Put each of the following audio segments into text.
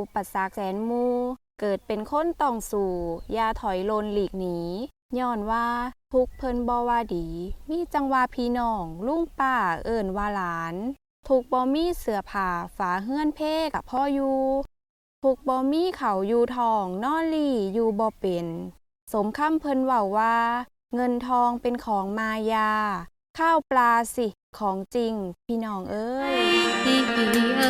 อุปสรรคแสนมู เกิดเป็นคนต้องสู่ยาถอยโลนหลีกหนีย้อนว่าทุกเพิ่นบ่ว่าดี มีจังว่าพี่น้องลุงป้าเอิ่นว่าหลานทุกบ่มีเสือผ้าฝาเฮือนเพ่กับพ่ออยู่ทุกบ่มีเขาอยู่ทองนอลี่อยู่บ่เป็น สมคำเพิ่นเว้าว่า เงินทองเป็นของมายา ข้าวปลาสิ ของจริง พี่น้องเอ้ย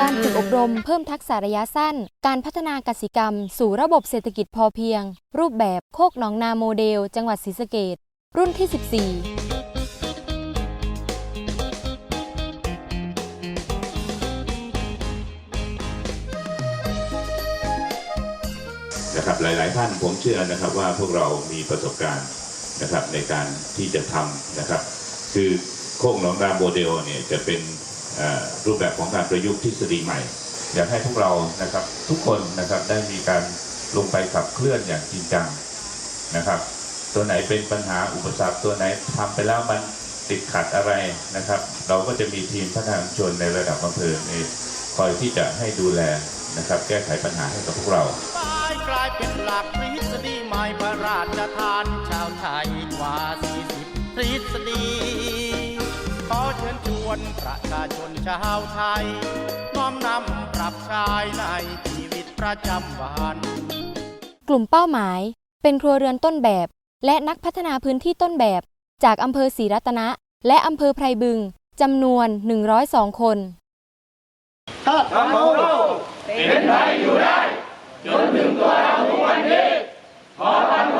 การฝึกอบรมเพิ่มทักษะระยะสั้น การพัฒนากสิกรรม สู่ระบบเศรษฐกิจพอเพียง รูปแบบโคกหนองนาโมเดล จังหวัดศรีสะเกดรุ่นที่ 14นะครับหลาย ๆ ท่านผมเชื่อนะครับว่าพวกเรามีประสบการณ์นะครับในการที่จะทำนะครับ คือ โคกหนองนาโมเดลเนี่ยจะเป็นรูปแบบของการประยุกต์ทฤษฎีใหม่ อยากให้พวกเรานะครับทุกคนนะครับได้มีการลงไปขับเคลื่อนอย่างจริงจังนะครับ ตัวไหนเป็นปัญหาอุปสรรคตัวไหนทำไปแล้วมันติดขัดอะไรนะครับ เราก็จะมีทีมพัฒนาชุมชนในระดับอำเภอเนี่ยคอยที่จะให้ดูแลนะครับ แก้ไขปัญหาให้กับพวกเรา วนประชาชนชาวไทย น้อมนำปรับใช้ในชีวิตประจำวัน กลุ่มเป้าหมาย เป็นครัวเรือนต้นแบบ และนักพัฒนาพื้นที่ต้นแบบ จากอำเภอศรีรัตนะ และอำเภอไพรบึงจำนวน 102 คนอา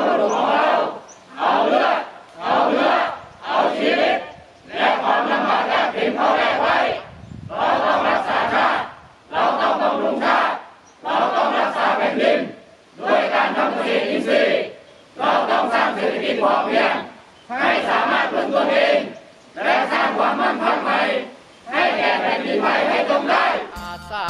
สา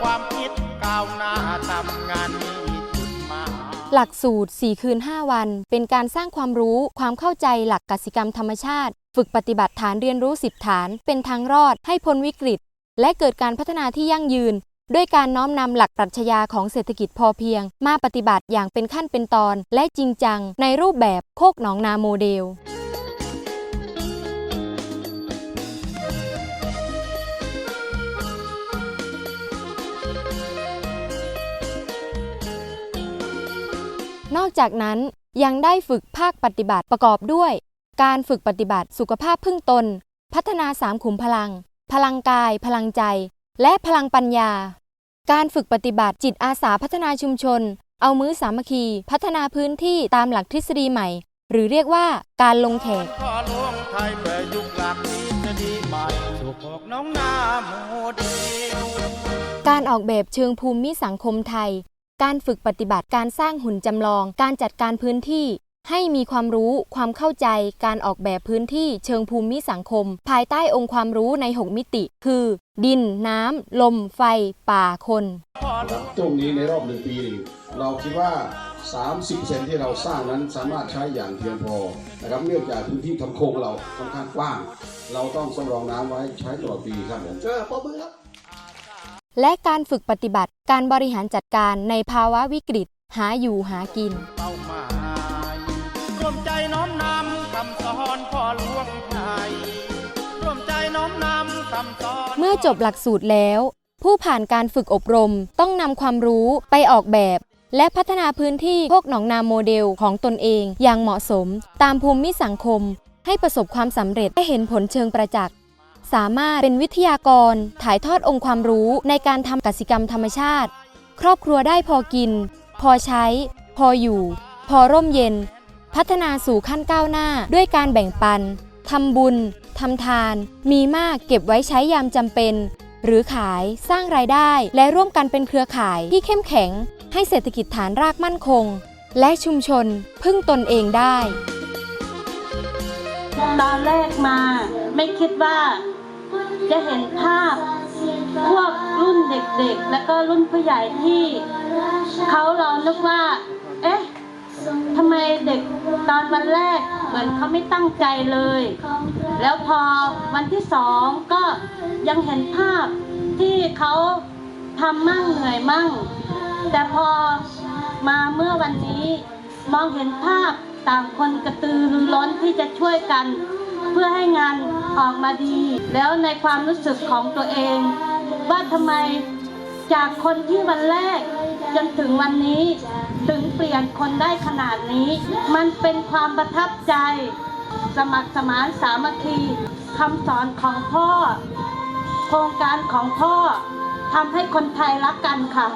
ความคิดก้าวหน้าทำงานมีจุดหมาย หลักสูตร 4 คืน 5 วัน เป็นการสร้างความรู้ความเข้าใจหลักกสิกรรมธรรมชาติ ฝึกปฏิบัติฐานเรียนรู้ 10 ฐาน เป็นทางรอดให้พ้นวิกฤต และเกิดการพัฒนาที่ยั่งยืน ด้วยการน้อมนำหลักปรัชญาของเศรษฐกิจพอเพียง มาปฏิบัติอย่างเป็นขั้นเป็นตอนและจริงจัง ในรูปแบบโคกหนองนาโมเดลนอกจากนั้นยังได้ฝึกภาคปฏิบัติประกอบด้วย การฝึกปฏิบัติสุขภาพพึ่งตน พัฒนาสามขุมพลัง พลังกาย พลังใจ และพลังปัญญา การฝึกปฏิบัติจิตอาสาพัฒนาชุมชน เอามือสามัคคี พัฒนาพื้นที่ตามหลักทฤษฎีใหม่ หรือเรียกว่าการลงแขกกาโมเดลการออกแบบเชิงภูมิสังคมไทย การฝึกปฏิบัติการสร้างหุ่นจำลอง การจัดการพื้นที่ ให้มีความรู้ความเข้าใจการออกแบบพื้นที่เชิงภูมิสังคม ภายใต้องค์ความรู้ใน 6 มิติ คือ ดินน้ำ ลม ไฟ ป่าคนตรงนี้ในรอบหนึ่งปีนี่เราคิดว่า 30%ที่เราสร้างนั้นสามารถใช้อย่างเพียงพอนะครับเนื่องจากพื้นที่ทำโครงเราค่อนข้างกว้าง เราต้องสำรองน้ำไว้ใช้ตลอดปีครับผมเจอปอมือครับและการฝึกปฏิบัติการบริหารจัดการในภาวะวิกฤต หาอยู่หากินเป้าหมายร่ วมใจน้อมนำคำสอนพ่อหลวงไทยร่วมใจน้อมนำคำสอนเมื่อจบหลักสูตรแล้ว ผู้ผ่านการฝึกอบรมต้องนำความรู้ไปออกแบบ และพัฒนาพื้นที่พวกหนองนาโมเดลของตนเองอย่างเหมาะสม ตามภูมิสังคม ให้ประสบความสำเร็จและเห็นผลเชิงประจักษ์สามารถเป็นวิทยากร ถ่ายทอดองค์ความรู้ในการทำกสิกรรมธรรมชาติ ครอบครัวได้พอกิน พอใช้ พออยู่ พอร่มเย็น พัฒนาสู่ขั้นก้าวหน้าด้วยการแบ่งปันทำบุญทำทาน มีมากเก็บไว้ใช้ยามจำเป็น หรือขายสร้างรายได้ และร่วมกันเป็นเครือข่ายที่เข้มแข็ง ให้เศรษฐกิจฐานรากมั่นคง และชุมชนพึ่งตนเองได้ ตอนแรกมาไม่คิดว่าจะเห็นภาพพวกรุ่นเด็กๆ แล้วก็รุ่นผู้ใหญ่ที่เขาเรานึกว่า เอ๊ะทำไมเด็ก ตอนวันแรกเหมือนเขาไม่ตั้งใจเลย แล้วพอวันที่สองก็ยังเห็นภาพที่เขาทำมั่งเหนื่อยมั่ง แต่พอมาเมื่อวันนี้มองเห็นภาพต่างคนกระตือรือร้นที่จะช่วยกัน เพื่อให้งานออกมาดี แล้วในความรู้สึกของตัวเอง ว่าทำไมจากคนที่วันแรกจนถึงวันนี้ ถึงเปลี่ยนคนได้ขนาดนี้ มันเป็นความประทับใจ สมัครสมานสามัคคีคำสอนของพ่อ โครงการของพ่อทำให้คนไทยรักกันค่ะ